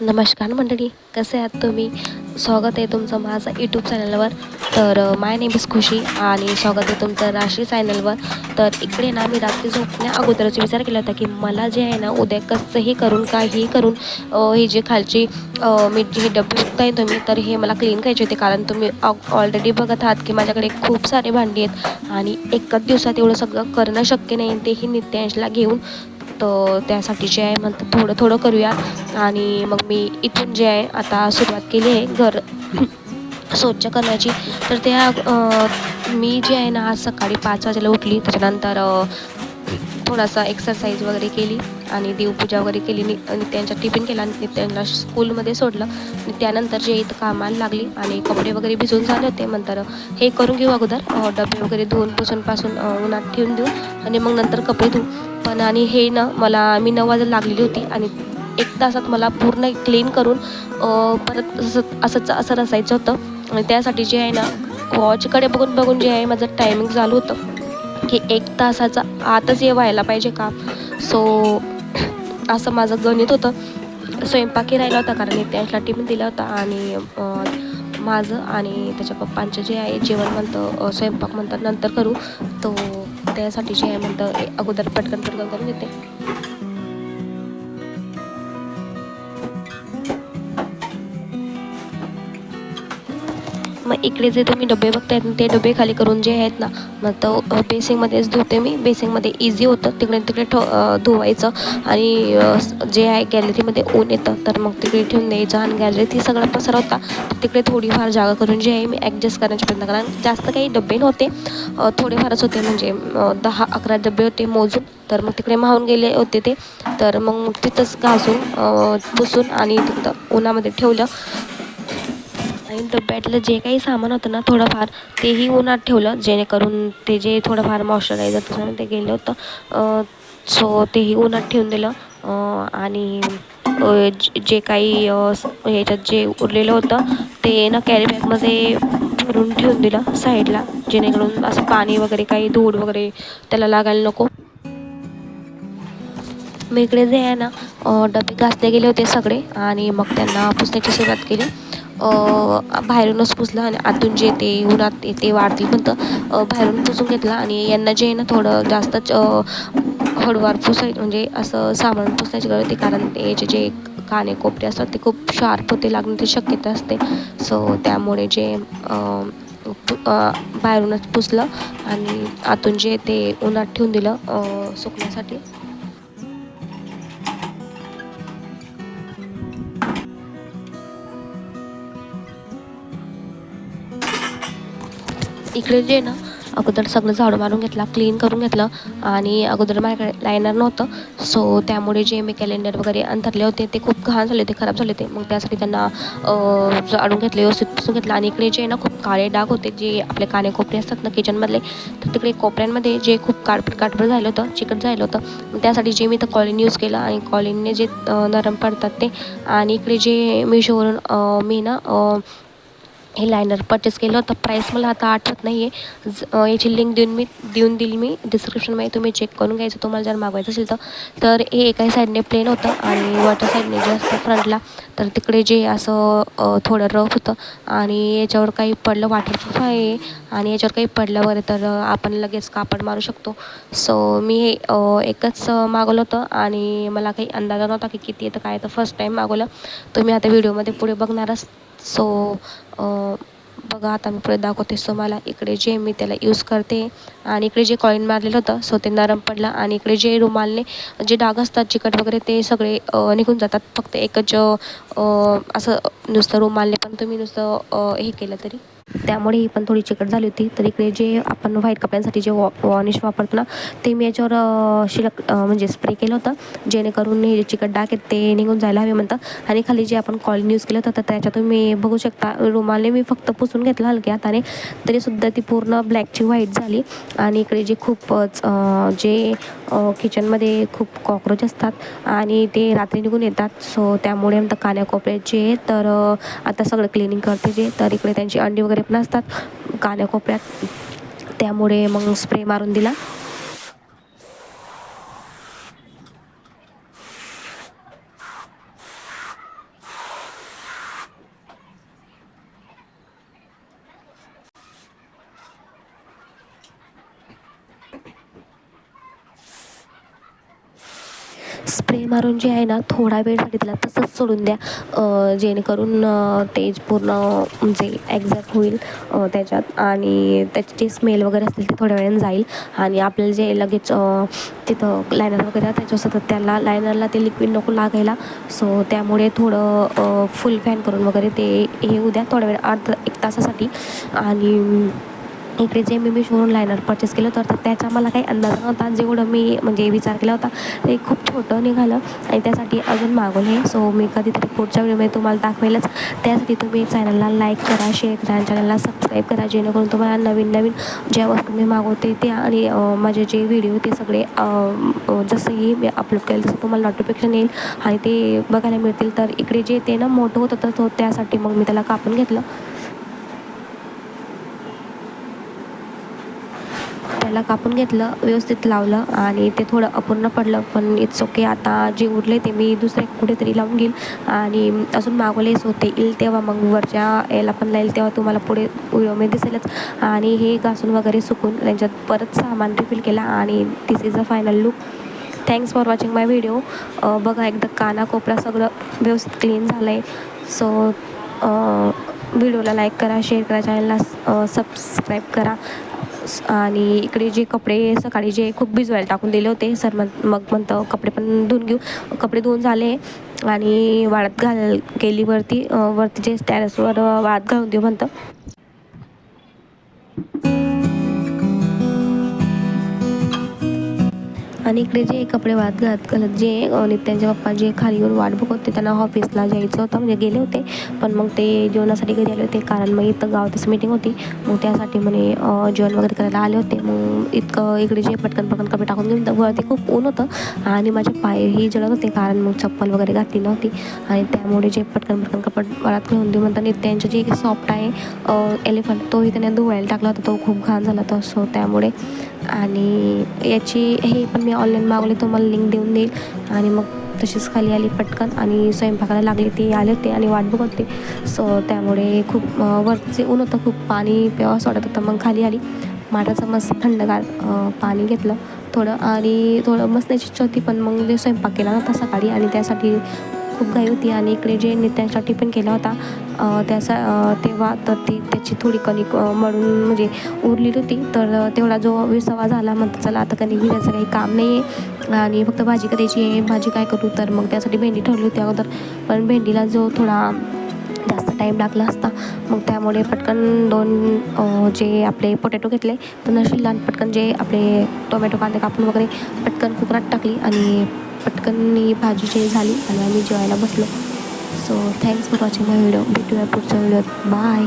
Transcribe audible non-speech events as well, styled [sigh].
नमस्कार मंडळी कसे आहात तुम्ही? स्वागत आहे तुमचं माझं यूट्यूब चॅनलवर तर माय नेम इज खुशी आणि स्वागत आहे तुमचं राशी चॅनलवर तर इकडे ना मी रात्री झोपण्या अगोदरच विचार केला होता की मला जे आहे ना उद्या कसंही करून काहीही करून हे ही जी खालची मी जे डबे बघताय तुम्ही तर हे मला क्लीन करायचे होते. कारण तुम्ही ऑलरेडी बघत आहात की माझ्याकडे खूप सारे भांडी आहेत आणि एकच दिवसात एवढं सगळं करणं शक्य नाही तेही नित्यांशला घेऊन तर त्यासाठी जे आहे म्हणतं थोडं थोडं करूया आणि मग मी इथून जे आहे आता सुरुवात केली आहे घर [clears throat] स्वच्छ करण्याची. तर त्या मी जे आहे ना आज सकाळी पाच वाजेला उठली. त्याच्यानंतर थोडासा एक्सरसाइज वगैरे केली. आणि देवपूजा वगैरे केली नि आणि त्यांचा टिफिन केला आणि त्यांना स्कूलमध्ये सोडलं. आणि त्यानंतर जे इथं कामाला लागली आणि कपडे वगैरे भिजून झाले होते नंतर हे करून घेऊ अगोदर. डबे वगैरे धुवून पुसूनपासून उन्हात ठेवून देऊ आणि मग नंतर कपडे धुऊ पण आणि हे ना मला मी नऊ वाजायला लागलेली होती आणि एक तासात मला पूर्ण क्लीन करून परत असं असंच असं रसायचं होतं. आणि त्यासाठी जे आहे ना वॉचकडे बघून बघून जे आहे माझं टायमिंग चालू होतं की एक तासाचा आतच हे व्हायला पाहिजे काम सो असं माझं गणित होतं. स्वयंपाकी राहिला होता कारण त्यांच्या टिफिन दिला होता आणि माझं आणि त्याच्या पप्पांचं जे आहे जेवण म्हणतं स्वयंपाक म्हणतात नंतर करू. तो त्यासाठी जे आहे म्हणतं अगोदर पटकन पटकन करून घेते मग इकडे जे तुम्ही डबे बघतायत ना ते डबे खाली करून जे आहेत ना मग तो बेसिंगमध्येच धुते मी. बेसिंगमध्ये इझी होतं. तिकडे तिकडे ठो धुवायचं. आणि जे आहे गॅलरीमध्ये ऊन येतं तर मग तिकडे ठेवून द्यायचं आणि गॅलरीत ही सगळा पसार होता. तर तिकडे थोडीफार जागा करून जे आहे मी ॲडजस्ट करण्याचा प्रयत्न करा जास्त काही डबे नव्हते. थोडेफारच होते. म्हणजे दहा अकरा डबे होते मोजून. तर मग तिकडे माहून गेले होते ते. तर मग तिथंच घासून पुसून आणि तिथं उन्हामध्ये ठेवलं. आणि डब्यातलं जे काही सामान होतं ना थोडंफार तेही उन्हात ठेवलं जेणेकरून ते जे थोडंफार मॉइश्चरायझर ते गेलं होतं. सो तेही उन्हात ठेवून दिलं. आणि जे- जे काही ह्याच्यात जे उरलेलं होतं ते ना कॅरीबॅगमध्ये भरून ठेवून दिलं साईडला जेणेकरून असं पाणी वगैरे काही धूळ वगैरे त्याला लागायला नको. मी इकडे जे आहे ना डबे घासले गेले होते सगळे आणि मग त्यांना पुसण्याची सुरुवात केली. बाहेरूनच पुसलं आणि आतून जे ते उन्हात ते- ते वाढतील पण तर बाहेरून पुसून घेतलं आणि यांना जे आहे ना थोडं जास्तच हळूवार पुसाय म्हणजे असं सामान पुसण्याची गरज होती कारण ते याचे जे काने कोपरे असतात ते खूप शार्प होते लागण्याची शक्यता असते. सो त्यामुळे जे पु- बाहेरूनच पुसलं आणि आतून जे ते उन्हात ठेवून दिलं सुकण्यासाठी. इकडे जे आहे ना अगोदर सगळं झाडू मारून घेतला क्लीन करून घेतलं आणि अगोदर माझ्याकडे लायनर नव्हतं. सो त्यामुळे जे मी कॅलेंडर वगैरे अंतरले होते ते खूप घाण झाले होते खराब झाले होते. मग त्यासाठी त्यांना झाडून घेतले व्यवस्थित पुसून घेतलं. आणि इकडे जे आहे ना खूप काळे डाग होते जे आपले काने कोपरे असतात ना किचनमधले तर तिकडे कोपऱ्यांमध्ये जे खूप काटपट काटपट झालं होतं चिकट झालं होतं. त्यासाठी जे मी तर कॉलिन यूज केलं आणि कॉलिनने जे नरम पडतात ते आणि इकडे जे मिशोवरून मी ना हे लायनर परचेस केलं होतं. प्राईस मला आता आठवत नाही आहे ज याची लिंक देऊन मी देऊन दिली मी. डिस्क्रिप्शनमध्ये तुम्ही चेक करून घ्यायचं तुम्हाला जर मागवायचं असेल तर. तर हे एकाही साईडने प्लेन होतं आणि वॉटर साईडने जे असतं फ्रंटला तर तिकडे जे असं थोडं रफ होतं. आणि याच्यावर काही पडलं वॉटरप्रूफ आहे. आणि याच्यावर काही पडलं वगैरे तर आपण लगेच कापड मारू शकतो. सो मी हे एकच मागवलं होतं. आणि मला काही अंदाजा नव्हता की किती येतं काय तर फर्स्ट टाईम मागवलं. तुम्ही आता व्हिडिओमध्ये पुढे बघणारच. सो बघा आता मी पुढे दाखवते. सो मला इकडे जे मी त्याला यूज करते आणि इकडे जे कॉईन मारलेलं होतं सो ते नरम पडलं आणि इकडे जे रुमालने जे डाग असतात चिकट वगैरे ते सगळे निघून जातात. फक्त एकच असं नुसतं रुमालने पण तुम्ही नुसतं हे केलं तरी. त्यामुळे ही पण थोडी चिकट झाली होती. तर इकडे जे आपण व्हाईट कपड्यांसाठी जे वॉ वॉनिश वापरतो ना ते मी याच्यावर शिलक म्हणजे स्प्रे केलं होतं. जेणेकरून हे जे चिकट डाग आहेत ते निघून जायला हवे म्हणतात. आणि खाली जे आपण कॉलिन यूज केलं होतं तर त्याच्यात तुम्ही बघू शकता रुमालने मी फक्त पुसून घेतलं हलक्या हाताने. तरीसुद्धा ती पूर्ण ब्लॅकची व्हाईट झाली. आणि इकडे जे खूपच जे किचनमध्ये खूप कॉक्रोच असतात आणि ते रात्री निघून येतात. सो त्यामुळे म्हणतात कान्याकोपऱ्याचे तर आता सगळं क्लिनिंग करते जे तर इकडे त्यांची अंडी वगैरे पण असतात कान्याकोपऱ्यात त्यामुळे मग स्प्रे मारून दिला. स्प्रे मारून जे आहे ना थोडा वेळसाठी दिला तसंच सोडून द्या. जेणेकरून तेज ते पूर्ण म्हणजे एक्झॅक्ट होईल त्याच्यात. आणि त्याची जी स्मेल वगैरे असतील ते थोड्या वेळाने जाईल. आणि आपल्याला जे लगेच तिथं लायनर वगैरे त्याच्यावर सतत त्याला लायनरला ते लिक्विड नको लागायला. सो त्यामुळे थोडं फुल फॅन करून वगैरे ते हे उद्या थोड्या वेळ अर्ध एक तासासाठी. आणि इकडे जे मी मिशोवरून लायनर परचेस केलं होतं तर त्याचा मला काही अंदाज नव्हता. जेवढं मी म्हणजे विचार केला होता ते खूप छोटं निघालं आणि त्यासाठी अजून मागवले सो मी कधीतरी पुढच्या व्हिडिओमध्ये तुम्हाला दाखवेलच. त्यासाठी तुम्ही चॅनलला लाईक करा शेअर करा आणि चॅनलला सबस्क्राईब करा जेणेकरून तुम्हाला नवीन नवीन ज्या वस्तू मी मागवते ते आणि माझे जे व्हिडिओ ते सगळे जसंही मी अपलोड केलं तसं तुम्हाला नोटिफिकेशन येईल आणि ते बघायला मिळतील. तर इकडे जे ते ना मोठं होतं तर तो त्यासाठी मग मी त्याला कापून घेतलं. त्याला कापून घेतलं व्यवस्थित लावलं आणि ते थोडं अपूर्ण पडलं पण इट्स ओके आता जे उरले ते मी दुसरे कुठेतरी लावून घेईल. आणि अजून मागवलेच होते येईल तेव्हा मग वरच्या याला पण लाईल तेव्हा तुम्हाला पुढे मी दिसेलच. आणि हे घासून वगैरे सुकून त्यांच्यात परत सामान रिफिल केला आणि this is a final look thanks for watching my video बघा एकदा काना कोपरा सगळं व्यवस्थित क्लीन झालं आहे सो व्हिडिओला लाईक करा शेअर करा चॅनलला सबस्क्राईब करा. आणि इकडे जे कपडे सकाळी जे खूप भिजवायला टाकून दिले होते सर मग मग म्हणतं कपडे पण धुवून घेऊ. कपडे धुवून झाले आणि वाळत घाल गेली वरती वरती जे टॅरेसवर वाळत घालून देऊ म्हणतं. आणि इकडे जे कपडे वाळत घालत घालत जे नित्यांचे पप्पा जे खाली येऊन वाट बघत होते त्यांना ऑफिसला जायचं होतं म्हणजे गेले होते. पण मग ते जेवणासाठी घरी आले होते कारण मग इथं गावातच मीटिंग होती. मग त्यासाठी म्हणे जेवण वगैरे करायला आले होते. मग इतकं इकडे जे पटकन पटकन कपडे टाकून घेऊन तर वरती खूप ऊन होतं आणि माझे पायही जळत होते कारण मग चप्पल वगैरे घातली नव्हती. आणि त्यामुळे जे पटकन पटकन कपड वाळत घेऊन देऊ म्हणतात नित्यांचं जे सॉफ्ट आहे एलिफंट तोही त्याने धुवायला टाकला होता तो खूप घाण झाला होता. सो त्यामुळे आणि याची हे पण मी ऑनलाईन मागवले मला लिंक देऊन देईल. आणि मग तशीच खाली आली पटकन. आणि स्वयंपाकाला लागले ते आले होते आणि वाट बघत होते. सो त्यामुळे खूप वरचे ऊन होतं खूप पाणी प्यावास वाटत होतं. मग खाली आली. माठाचं मस्त थंडगार पाणी घेतलं थोडं. आणि थोडं मस्त इच्छा होती पण मग ते स्वयंपाक केला नव्हता सकाळी. आणि त्यासाठी खूप घाई होती आणि इकडे जे नित्यांचा टिफिन केला होता त्याचा तेव्हा तर ती त्याची थोडी कणिक मळून म्हणजे उरलेली होती. तर तेवढा जो विसावा झाला म्हणतं चला आता कणिक भिजायचं काही काम नाही आहे आणि फक्त भाजी करायची आहे. भाजी काय करू? तर मग त्यासाठी भेंडी ठेवली होती अगोदर. पण भेंडीला जो थोडा टाईम लागला असता. मग त्यामुळे पटकन दोन जे आपले पोटॅटो घेतले तर नशील आणि पटकन जे आपले टोमॅटो कांदे कापून वगैरे पटकन कुकरात टाकली आणि पटकन ही भाजी जे झाली आणि आम्ही जेवायला बसलो. So thanks for watching my video भेटूया पुढच्या व्हिडिओत बाय